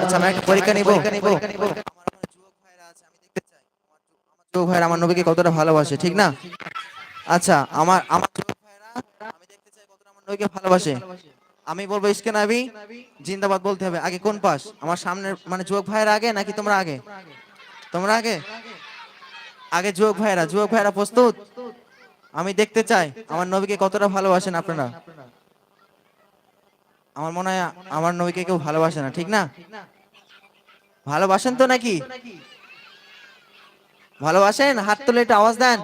আচ্ছা আমি একটা পরীক্ষা আমার নবীকে কতটা ভালোবাসে ঠিক না আচ্ছা আমার আমার আমি দেখতে চাই কতটা আমার নবীকে ভালোবাসে। আমি বলব ইসকে নাবি, জিন্দাবাদ বলতে হবে। আগে কোন পাশ আমার সামনের মানে যুবক ভাইয়ের আগে নাকি তোমরা আগে? তোমরা আগে? আগে যুবক ভাইয়েরা। যুবক ভাইয়েরা প্রস্তুত? আমি দেখতে চাই আমার নবীকে কতটা ভালোবাসেন আপনারা। আমার মনে হয় আমার নবীকে কেউ ভালোবাসে না, ঠিক না? ভালোবাসেন তো নাকি? ভালোবাসেন? হাত তুলে একটা আওয়াজ দেন।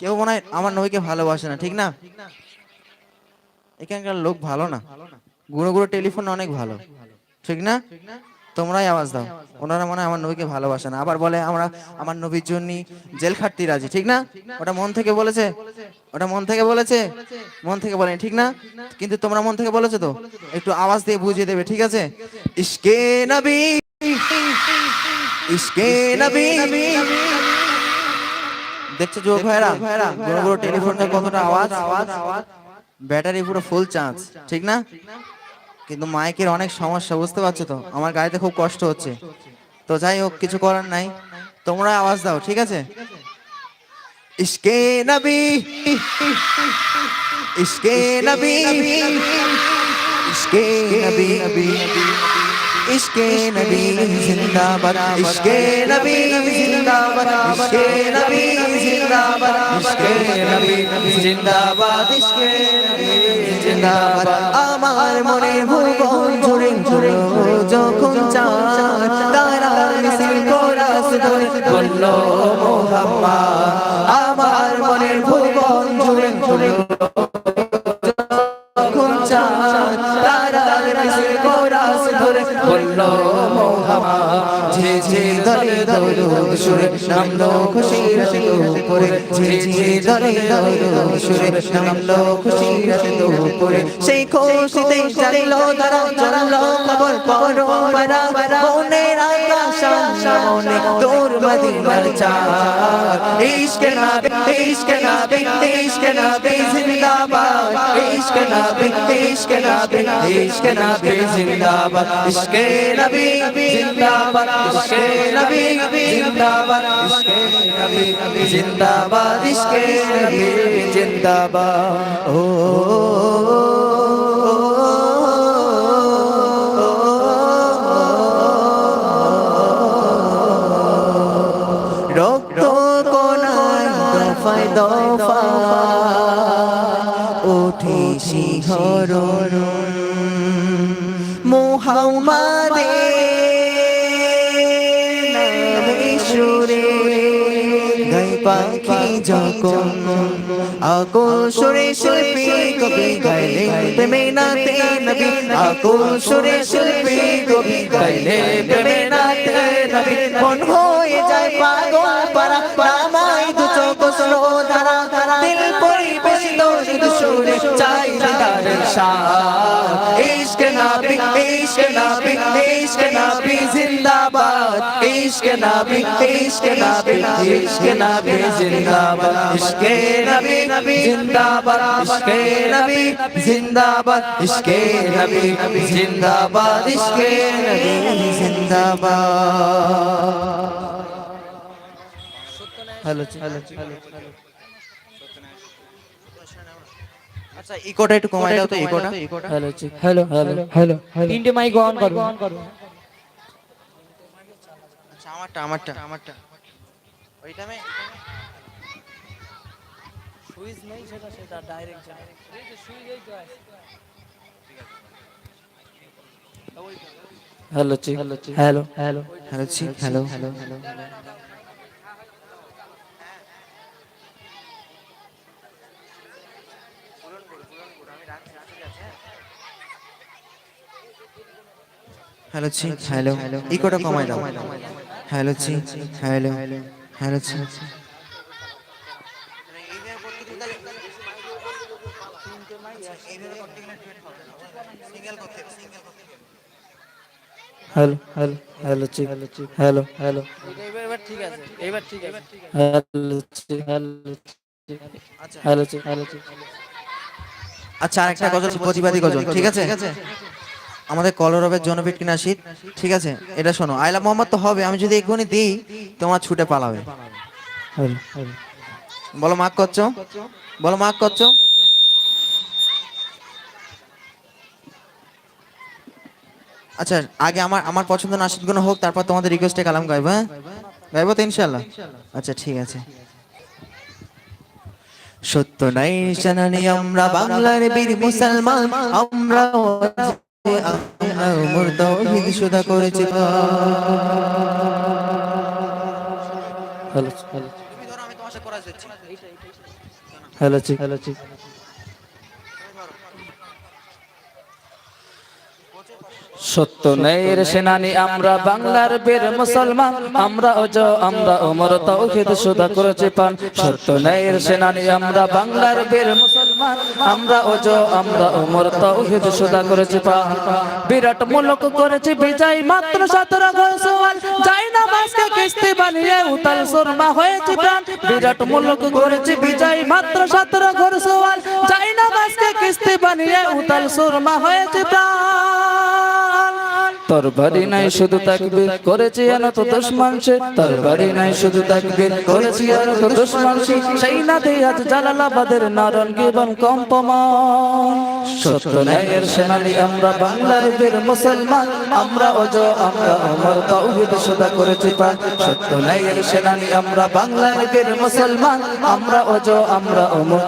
কেউ মনে হয় আমার নবীকে ভালোবাসে না, ঠিক না? এখানকার লোক ভালো না। গুঁড়ো গুঁড়ো টেলিফোন অনেক ভালো, ঠিক না? তোমরাই আওয়াজ দাও। ওনারা মনে হয় আমার নবীকে ভালোবাসে না। আবার বলে, আমরা, আমার নবীর জন্য জেল খাটতে রাজি ঠিক না? ওটা মন থেকে বলেছে? ওটা মন থেকে বলেছে? মন থেকে বলেনি, ঠিক না? কিন্তু তোমরা মন থেকে বলেছ তো? একটু আওয়াজ দিয়ে বুঝিয়ে দেবে, ঠিক আছে? ইসকে নবী ইসকে নবী দেখছ যুবক ভাইরা বড় বড় টেলিফোনের কতটা আওয়াজ? আওয়াজ? ব্যাটারি পুরো ফুল চার্জ ঠিক না? কিন্তু মাইকের অনেক সমস্যা বুঝতে পারছ তো? আমার গাড়িতে খুব কষ্ট হচ্ছে। তো যাই হোক কিছু করার নাই। তোমরা আওয়াজ দাও ঠিক আছে? ইসকে নবী! ইসকে নবী! ইসকে নবী! ইসকে নবী জিন্দাবাদ ইসকে নবী জিন্দাবাদ ইসকে নবী জিন্দাবাদ ইসকে নবী জিন্দাবাদ ইসকে নবী জিন্দাবাদ। আমার মনে ভুবন জুড়ে জুড়ে যখন চাঁদ তারা মিছিল কোরাস ধরে বলল মোহাম্মদ আমার মনে ভুবন জুড়ে জুড়ে ধরে বলল মোহাম্মদ ঝে ঝে দলে দরুদ সুরে নামলো খুশির উপরে ঝে ঝে দলে দরুদ সুরে নামলো খুশির উপরে সেই খুশিতে জানিলো তারা, জানলো খবর পড়ো মারা মনের আকাশ মনে তোর মদিনার চাঁদ। ইশকে নবী ইশকে নবী ইশকে নবী জিন্দাবাদ ইশকে নবী ইশকে নবী ইশকে নবী জিন্দাবাদ ইশকে নবী জিন্দাবাদ ইশকে নবী জিন্দাবাদ ইশকে নবী জিন্দাবাদ ইশকে নবী জিন্দাবাদ ও রক্ত কোনায় দফায় দফা যখন আকুল সুরে শিল্পী কবি গাইলে প্রেমে নাতে নবী। আকুল সুরে শিল্পী কবি গাইলে প্রেমে নাতে নবী। মন হয়ে যায় পাগল পারা সুরে চাই দিদারের শাহ ইশক নবী ইশক নবী ইশক নবী জিন্দাবাদ ইশক নবী ইশক নবী ইশক নবী জিন্দাবাদ ইশক নবী জিন্দাবাদ ইশক নবী জিন্দাবাদ ইশক নবী জিন্দাবাদ ইশক নবী জিন্দাবাদ হ্যালো হ্যালো আচ্ছা ইকোটা একটু কমাই দাও তো ইকোটা। Hello hello hello hello. তিনটে মাইক অন করো। অন করো। আচ্ছা আমারটা আমারটা। আমারটা। ওইটা মে সুইচ নেই সেটা সেটা ডাইরেক্ট যায় hello check hello hello. Hello. জি হ্যালো। হ্যালো হ্যালো হ্যালো জি হ্যালো ইকোটা কমাই দাও। হ্যালো জি হ্যালো হ্যালো। জি hello hello hello check hello check hello hello. এবার ঠিক আছে এবার ঠিক আছে। হ্যালো চিক হ্যালো চিক আচ্ছা। হ্যালো চিক হ্যালো চিক আচ্ছা আরেকটা গজল প্রতিবাদী গজল ঠিক আছে। আমাদের কলরবের জনপিট কিনা শীত, ঠিক আছে? এটা শোনো আইলা মোহাম্মদ তো হবে, আমি যদি এক্ষুনি দিই, তোমার ছুটে পালাবে। বলো মাক করছ? বলো মাক করছ? আচ্ছা আগে আমার আমার পছন্দ নাসিদগুলো হোক, তারপর তোমাদের রিকোয়েস্টে কালাম গাইবো হ্যাঁ? গাইবো তো ইনশাল্লাহ আচ্ছা ঠিক আছে। সত্য নাই, জানানি আমরা বাংলার বীর মুসলমান, আমরা সত্য ন্যায়ের সেনানি আমরা বাংলার বীর মুসলমান আমরা অজ আমরা ওমর তৌহিদ সুদা করেছি পান সত্য ন্যায়ের সেনানি, আমরা বাংলার বীর মুসলমান। আমরা ওজো আমরা ওমর তৌহিদ সুদা করেছি বিরাট মুলক করেছি বিজয় মাত্র সতেরো ঘোষওয়াল যাই না মাসকে কিস্তি বানিয়ে উতাল সুরমা হয়েছে প্রাণ। বিরাট মুলক করেছি বিজয় মাত্র সতেরো ঘোষওয়াল যাই না মাসকে কিস্তি বানিয়ে উতাল সুরমা হয়েছে প্রাণ। তোর বাড়ি নাই, শুধু তাকবীর করেছি দুশ্মন সে। তোর বাড়ি নাই, শুধু তাকবীর করেছি দুশ্মন সে। সেই না দিয়ে আজ জালালাবাদের কম্পমান। সত্য ন্যায়ের সেনানি, আমরা বাংলার বীর মুসলমান। আমরা অজ, আমরা অমর সুদা করেছি পান সত্য ন্যায়ের সেনানি, আমরা বাংলার বীর মুসলমান। আমরা আমরা অমর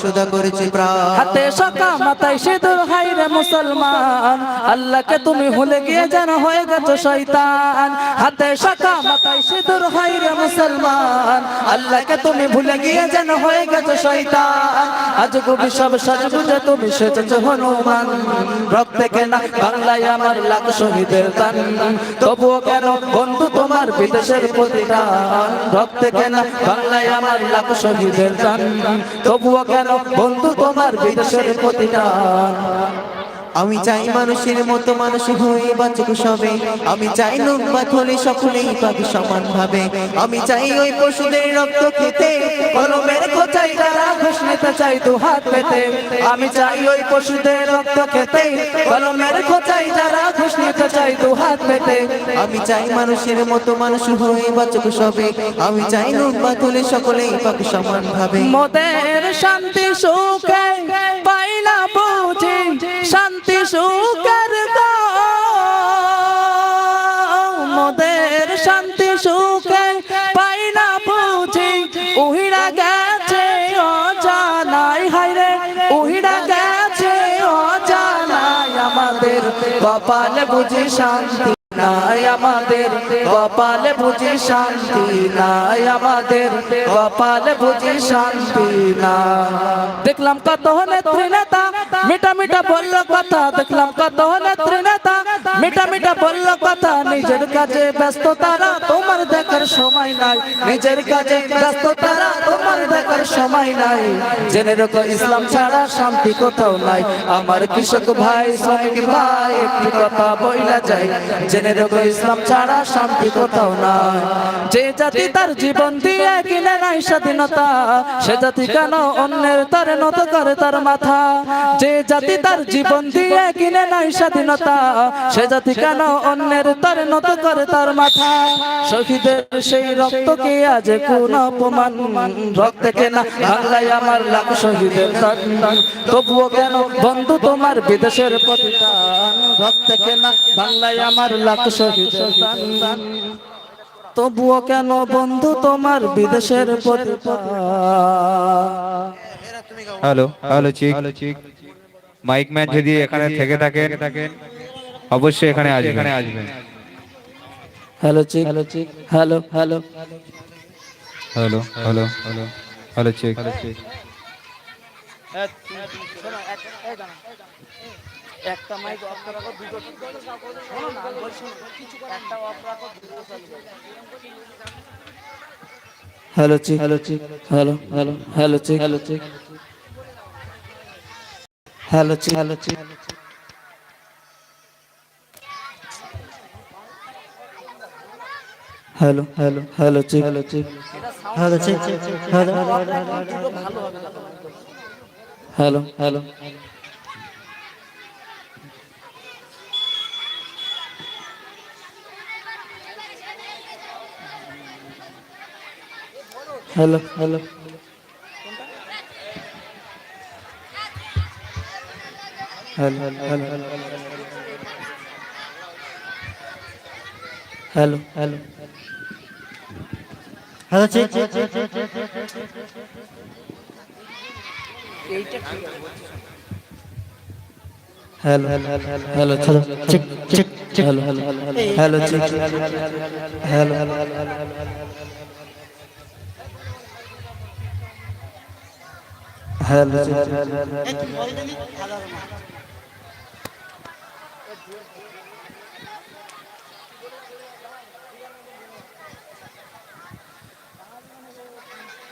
সুদা করেছি প্রাণ হাতে সকা মাথায় সিঁদুর হাই রে মুসলমান। আল্লাহকে তুমি ভুলে গিয়ে যেন হয়ে গেছো শয়তান। হাতে সকা মাথায় সিঁদুর হাই রে মুসলমান। আল্লাহকে তুমি ভুলে গিয়ে যেন হয়ে গেছো শয়তান। আজ কবি সব সাজগুজে তুমি সেজেছো হনুমান। রক্তে কেনা বাংলায় আমার লাখ শহীদের দান তবুও কেন বন্ধু তোমার বিদেশের প্রতিদান? রক্তে কেনা বাংলায় আমার লাখ শহীদের দান তবুও কেন বন্ধু তোমার বিদেশের প্রতিদান? আমি চাই মানুষের মতো মানুষ হয়ে বাঁচুক সবে। আমি চাই লোকবাদ হলে সকলেই পাবে সমান ভাবে আমি চাই ওই পশুদের রক্ত খেতে কলমের খোঁচাই যারা ঘুষ নিতে চাই দু হাত পেতে। আমি চাই ওই পশুদের রক্ত খেতে কলমের খোঁচাই যারা ঘুষ নিতে চাই দু হাত পেতে। আমি চাই মানুষের মতো মানুষ হয়ে বাঁচুক সবে। আমি চাই লোকবাদ হলে সকলেই পাবে সমান ভাবে মোদের শান্তি সুখে কপালে বুঝি শান্তি নাই আমাদের কপাল বুঝি শান্তি নাই আমাদের কপাল বুঝি শান্তি না। দেখলাম কত নেত্রী নেতা মিটা মিটা বলল কথা দেখলাম কত নেত্রী নেতা। মিটা মিটা বলল কথা নিজের কাজে ব্যস্ত তারা তোমার দেখার সময় নাই। নিজের কাজে ব্যস্ত তারা তোমার দেখার সময় নাই। জেনে রেখো ইসলাম ছাড়া শান্তি কোথাও নাই। আমার কৃষক ভাই শ্রমিক ভাই একটি কথা বইলা যায়। জেনে রেখো ইসলাম ছাড়া শান্তি কোথাও নাই। যে জাতি তার জীবন দিয়ে কিনে নাই স্বাধীনতা সে জাতি কেন অন্যের তারে নত করে তার মাথা? যে জাতি তার জীবন দিয়ে কিনে নাই স্বাধীনতা সে জাতি কেন অন্যের তার নত করে তার মাথা? শহীদের সেই রক্ত রক্তকে আজ কোন অপমান? রক্তে কেনা বাংলায় আমার লাখ শহীদের তবুও কেন বন্ধু তোমার বিদেশের প্রতিদান রক্তে কেনা বাংলায় আমার লাখ শহীদের তবুও কেন বন্ধু তোমার বিদেশের প্রতিদান hello hello check. Hello check. Mike man যদি এখানে থেকে থাকেন অবশ্যই এখানে আসবেন। এখানে আসবেন। Hello check. Hello check. Hello. Hello. Hello hello hello. Hello check. Hello check. একটা মাইক অফ রাখো দুটো শোনো না বলছি একটা অফ রাখো দুটো চালু hello check. Hello. Check hello. Hello. Hello check hello check. Hello hello check hello hello hello check hello check hello check hello hello hello. Hello hello. Hello hello hello hello hello check check check check hello hello hello hello check check check hello hello hello check hello hello hello hello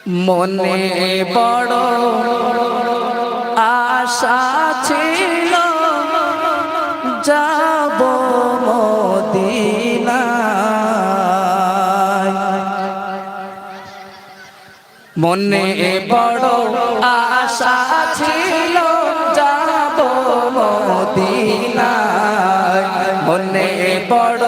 মনে বড় আশা ছিল যাব মনে বড় আশা ছিল যাব মদিনায়। মনে বড়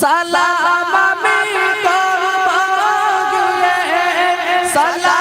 সালাম আমি করব সালাম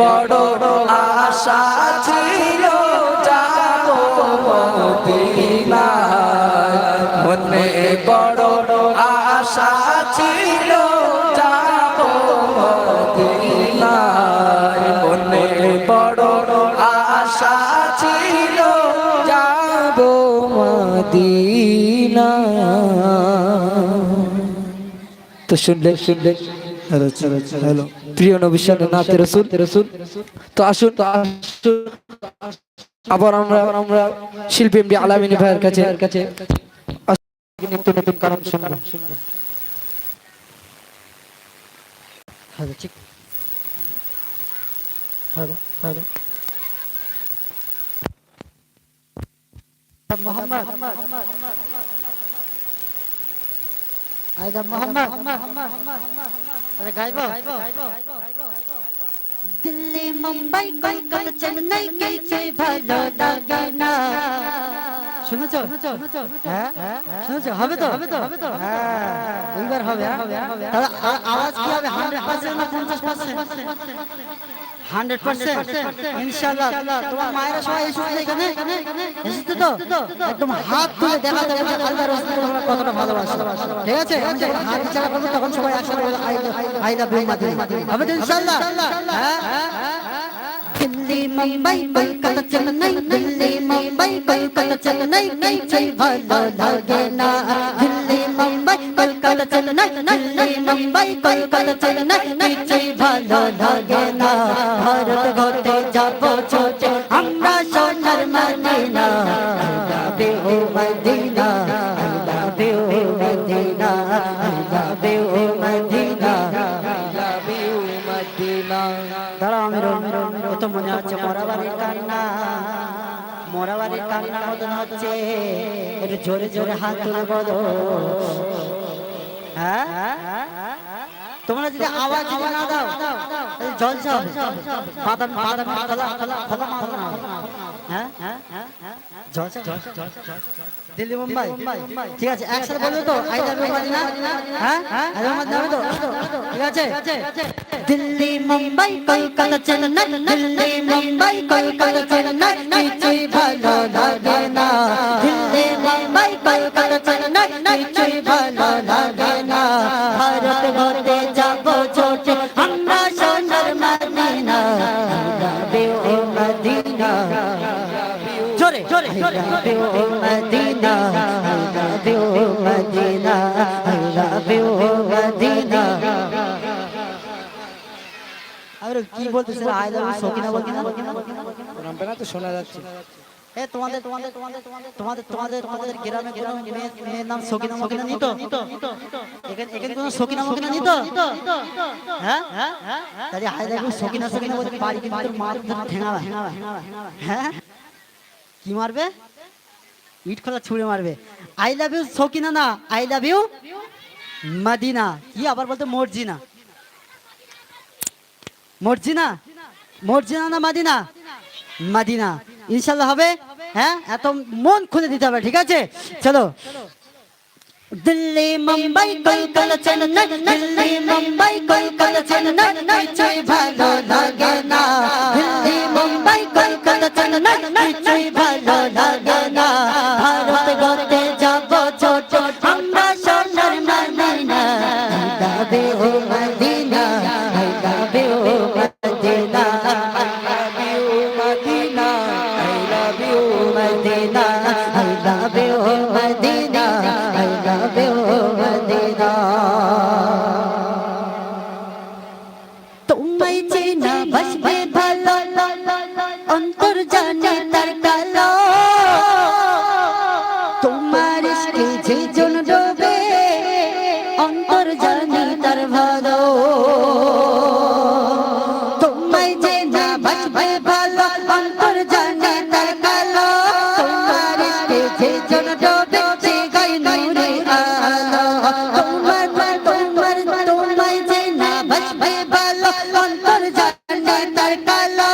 বড় আশা ছিল, যাব মদিনায়। মনে বড় আশা ছিল, যাব মদিনায়। মনে বড় আশা ছিল, যাব মদিনায়। তো শুনলে শুনলে। হ্যালো, প্রিয় নবিশ্বাস নাতে রসুল রসুল তো আসুন তো আসুন, আবার আমরা আমরা শিল্পী এমডি আলামিনী ভাইয়ের কাছে কাছে নিত্য নতুন কারণ শুনব। মোহাম্মদ আইদা মোহাম্মদ। তাহলে গাইব? দিল্লি মুম্বাই কলকাতা চেন্নাই কিছুই ভালো লাগে না শুনেছো? হ্যাঁ? শুনেছো? হবে তো? হবে তো? হ্যাঁ। এইবার হবে হ্যাঁ? তাহলে আওয়াজ কি হবে? হান্ড্রেড পার্সেন্ট না পঞ্চাশ পার্সেন্ট? হান্ড্রেড পার্সেন্ট ইনশাল্লাহ তোমার মায়েরা সবাই এসেছে এখানে? এসেছে তো? একদম হাত তুলে দেখাতে হবে যে আল্লাহ রসুল কতটা ভালোবাসো। ঠিক আছে? হাত ইশারা করব তখন সবাই একসাথে আই লাভ ইউ মাদিনা হবে তো ইনশাল্লাহ দিল্লি মুম্বাই কলকাতা চেন্নাই দিল্লি মুম্বাই কলকাতা চেন্নাই কিছুই ভালো লাগে না। দিল্লি মুম্বাই, কলকাতা চেন্নাই দিল্লি মুম্বাই, কলকাতা চেন্নাই কিছুই ভালো লাগে না। ভারত ঘটে যাব, ছোটে জোরে জোরে হাত বলো হ্যাঁ? তোমরা যদি আওয়াজ যদি না দাও জলসা হবে বাদাম বাদাম খোলা খোলা খোলা না হ্যাঁ হ্যাঁ হ্যাঁ জলসা দিল্লি মুম্বাই ঠিক আছে একসাথে বলবে তো আই লাভ ইউ মাদিনা হ্যাঁ আই লাভ মাদিনা তো ঠিক আছে দিল্লি মুম্বাই কলকাতা চেন্নাই দিল্লি মুম্বাই কলকাতা চেন্নাই কিছুই ভালো লাগে না দিল্লি মুম্বাই কলকাতা চেন্নাই কিছুই ভালো লাগে আরে কি বলতেছে? আই লাভ ইউ সকিনা বলকিনা নামটা না তো শোনা যাচ্ছে। এ তোমাদের তোমাদের তোমাদের তোমাদের তোমাদের তোমাদের গ্রামে কোনো মেয়ের নাম সকিনা মকিনা নিত? এখানে এখানে কোনো সকিনা মকিনা নিত? হ্যাঁ? তাহলে I love you Sakina Sakina বাড়ি কিন্তু মার ঠেঙাবা হ্যাঁ? কি মারবে? ইট খোলা ছুঁড়ে মারবে। আই লাভ ইউ সকিনা না আই লাভ ইউ মাদিনা। কি আবার বলতে মর্জিনা? মর্জিনা? মর্জিনা না মাদিনা? মাদিনা। ইনশাল্লাহ হবে? হ্যাঁ? এত মন খুলে দিতে হবে, ঠিক আছে? চলো। দিল্লি, মুম্বাই, কলকাতা, চেন্নাই, দিল্লি, মুম্বাই, কলকাতা, চেন্নাই কিছুই ভালো লাগে না। দিল্লি, মুম্বাই, কলকাতা, চেন্নাই কিছুই ভালো লাগে না। মদিনা ভালো অন্তর জানে তার কালো